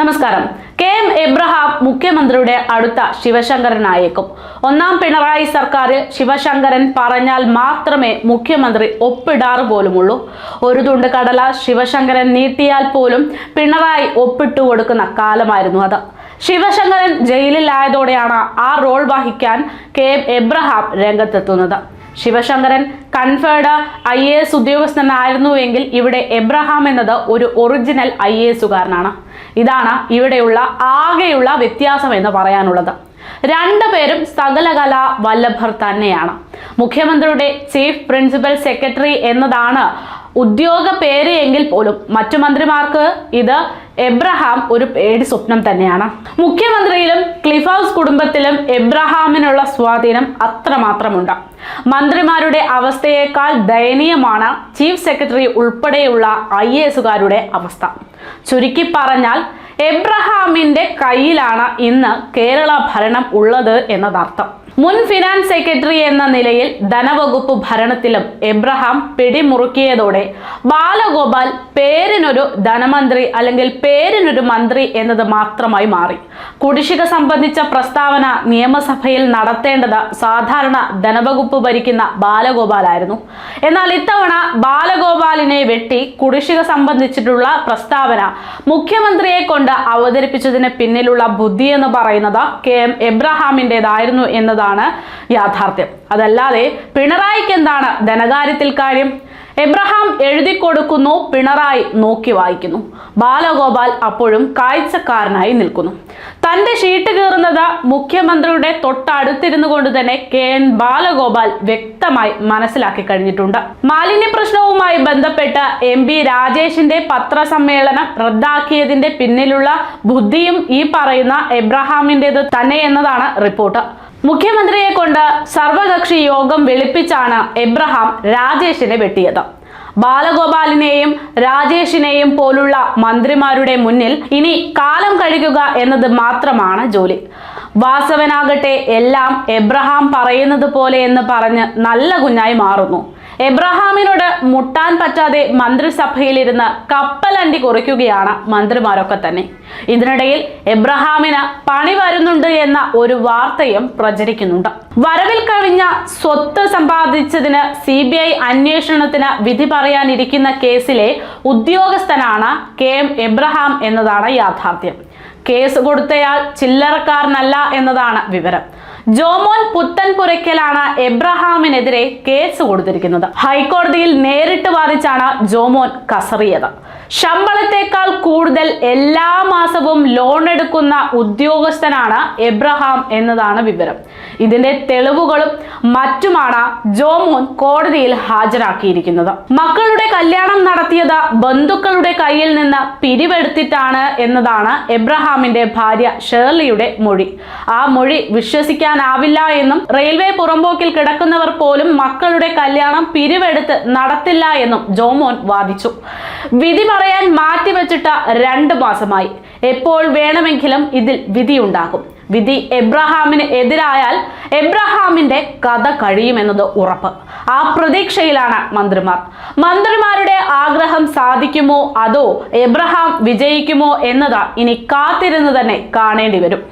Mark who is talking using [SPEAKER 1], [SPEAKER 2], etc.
[SPEAKER 1] നമസ്കാരം. K M Abraham മുഖ്യമന്ത്രിയുടെ അടുത്ത ശിവശങ്കരനായേക്കും. ഒന്നാം പിണറായി സർക്കാരിൽ ശിവശങ്കരൻ പറഞ്ഞാൽ മാത്രമേ മുഖ്യമന്ത്രി ഒപ്പിടാറ് പോലുമുള്ളൂ. ഒരു തുണ്ട് കടല ശിവശങ്കരൻ നീട്ടിയാൽ പോലും പിണറായി ഒപ്പിട്ടു കൊടുക്കുന്ന കാലമായിരുന്നു അത്. ശിവശങ്കരൻ ജയിലിലായതോടെയാണ് ആ റോൾ വഹിക്കാൻ K M Abraham രംഗത്തെത്തുന്നത്. Sivasankaran conferred I A S ഉദ്യോഗസ്ഥനായിരുന്നുവെങ്കിൽ ഇവിടെ എബ്രഹാം എന്നത് ഒരു ഒറിജിനൽ ഐ എ എസുകാരനാണ്. ഇതാണ് ഇവിടെയുള്ള ആകെയുള്ള വ്യത്യാസം എന്ന് പറയാനുള്ളത്. രണ്ടുപേരും സകലകല വല്ലഭർ തന്നെയാണ്. മുഖ്യമന്ത്രിയുടെ ചീഫ് പ്രിൻസിപ്പൽ സെക്രട്ടറി എന്നതാണ് ഉദ്യോഗ പേര് എങ്കിൽ പോലും മറ്റു മന്ത്രിമാർക്ക് ഇത് എബ്രഹാം ഒരു പേടി സ്വപ്നം തന്നെയാണ്. മുഖ്യമന്ത്രിയിലും ക്ലിഫ് ഹൗസ് കുടുംബത്തിലും എബ്രഹാമിനുള്ള സ്വാധീനം അത്രമാത്രമുണ്ട്. മന്ത്രിമാരുടെ അവസ്ഥയേക്കാൾ ദയനീയമാണ് ചീഫ് സെക്രട്ടറി ഉൾപ്പെടെയുള്ള ഐ എസുകാരുടെ അവസ്ഥ. ചുരുക്കി പറഞ്ഞാൽ എബ്രഹാമിന്റെ കയ്യിലാണ് ഇന്ന് കേരള ഭരണം ഉള്ളത് എന്നതർത്ഥം. മുൻ ഫിനാൻസ് സെക്രട്ടറി എന്ന നിലയിൽ ധനവകുപ്പ് ഭരണത്തിലും എബ്രഹാം പിടിമുറുക്കിയതോടെ ബാലഗോപാൽ പേരിനൊരു ധനമന്ത്രി അല്ലെങ്കിൽ പേരിനൊരു മന്ത്രി എന്നത് മാത്രമായി മാറി. കുടിശ്ശിക സംബന്ധിച്ച പ്രസ്താവന നിയമസഭയിൽ നടത്തേണ്ടത് സാധാരണ ധനവകുപ്പ് ഭരിക്കുന്ന ബാലഗോപാലായിരുന്നു. എന്നാൽ ഇത്തവണ ബാലഗോപാലിനെ വെട്ടി കുടിശ്ശിക സംബന്ധിച്ചിട്ടുള്ള പ്രസ്താവന മുഖ്യമന്ത്രിയെ കൊണ്ട് അവതരിപ്പിച്ചതിന് പിന്നിലുള്ള ബുദ്ധി എന്ന് പറയുന്നത് കെ എം എബ്രഹാമിന്റെതായിരുന്നു എന്നതാണ് യാഥാർത്ഥ്യം. അതല്ലാതെ പിണറായിക്ക് എന്താണ് ധനകാര്യത്തിൽ കാര്യം? എബ്രഹാം എഴുതി കൊടുക്കുന്നു പിണറായി നോക്കി വായിക്കുന്നു. ബാലഗോപാൽ അപ്പോഴും കാഴ്ചക്കാരനായി നിൽക്കുന്നു. തന്റെ ഷീട്ട് കീറുന്നത് മുഖ്യമന്ത്രിയുടെ തൊട്ടടുത്തിരുന്നു കൊണ്ട് തന്നെ കെ എൻ ബാലഗോപാൽ വ്യക്തമായി മനസ്സിലാക്കി കഴിഞ്ഞിട്ടുണ്ട്. മാലിന്യ പ്രശ്നവുമായി ബന്ധപ്പെട്ട് എം പി രാജേഷിന്റെ പത്രസമ്മേളനം റദ്ദാക്കിയതിന്റെ പിന്നിലുള്ള ബുദ്ധിയും ഈ പറയുന്ന എബ്രഹാമിന്റെത് തന്നെ എന്നതാണ് റിപ്പോർട്ട്. മുഖ്യമന്ത്രിയെ കൊണ്ട് സർവകക്ഷി യോഗം വിളിപ്പിച്ചാണ് എബ്രഹാം രാജേഷിനെ വെട്ടിയത്. ബാലഗോപാലിനെയും രാജേഷിനെയും പോലുള്ള മന്ത്രിമാരുടെ മുന്നിൽ ഇനി കാലം കഴിക്കുക എന്നത് മാത്രമാണ് ജോലി. വാസവനാകട്ടെ എല്ലാം എബ്രഹാം പറയുന്നത് പോലെ എന്ന് പറഞ്ഞ് നല്ല കുഞ്ഞായി മാറുന്നു. എബ്രഹാമിനോട് മുട്ടാൻ പറ്റാതെ മന്ത്രിസഭയിലിരുന്ന് കപ്പലണ്ടി കുറിക്കുകയാണ് മന്ത്രിമാരൊക്കെ തന്നെ. ഇതിനിടയിൽ എബ്രഹാമിന് പണി വരുന്നുണ്ട് എന്ന ഒരു വാർത്തയും പ്രചരിക്കുന്നുണ്ട്. വരവിൽ കവിഞ്ഞ സ്വത്ത് സമ്പാദിച്ചതിന് സി ബി ഐ അന്വേഷണത്തിന് വിധി പറയാനിരിക്കുന്ന കേസിലെ ഉദ്യോഗസ്ഥനാണ് കെ എം എബ്രഹാം എന്നതാണ് യാഥാർത്ഥ്യം. കേസ് കൊടുത്തയാൾ ചില്ലറക്കാരനല്ല എന്നതാണ് വിവരം. ജോമോൻ പുത്തൻപുരയ്ക്കലാണ് എബ്രഹാമിനെതിരെ കേസ് കൊടുത്തിരിക്കുന്നത്. ഹൈക്കോടതിയിൽ നേരിട്ട് വാദിച്ചാണ് ജോമോൻ കസറിയത്. ശമ്പളത്തെക്കാൾ കൂടുതൽ എല്ലാ മാസവും ലോൺ എടുക്കുന്ന ഉദ്യോഗസ്ഥനാണ് എബ്രഹാം എന്നതാണ് വിവരം. ഇതിന്റെ തെളിവുകളും മറ്റുമാണ് ജോമോൻ കോടതിയിൽ ഹാജരാക്കിയിരിക്കുന്നത്. മക്കളുടെ കല്യാണം നടത്തിയത് ബന്ധുക്കളുടെ കയ്യിൽ നിന്ന് പിരിവെടുത്തിട്ടാണ് എന്നതാണ് എബ്രഹാമിന്റെ ഭാര്യ ഷേർലിയുടെ മൊഴി. ആ മൊഴി വിശ്വസിക്കാനാവില്ല എന്നും റെയിൽവേ പുറമ്പോക്കിൽ കിടക്കുന്നവർ പോലും മക്കളുടെ കല്യാണം പിരിവെടുത്ത് നടത്തില്ല എന്നും ജോമോൻ വാദിച്ചു. വിധി പറയാൻ മാറ്റിവെച്ചിട്ട രണ്ട് മാസമായി. എപ്പോൾ വേണമെങ്കിലും ഇതിൽ വിധിയുണ്ടാകും വിധി എബ്രഹാമിന് എതിരായാൽ എബ്രഹാമിന്റെ കഥ കഴിയുമെന്നത് ഉറപ്പ്. ആ പ്രതീക്ഷയിലാണ് മന്ത്രിമാർ. മന്ത്രിമാരുടെ ആഗ്രഹം സാധിക്കുമോ? അതോ എബ്രഹാം വിജയിക്കുമോ എന്നതാ ഇനി കാത്തിരുന്ന് തന്നെ കാണേണ്ടി വരും.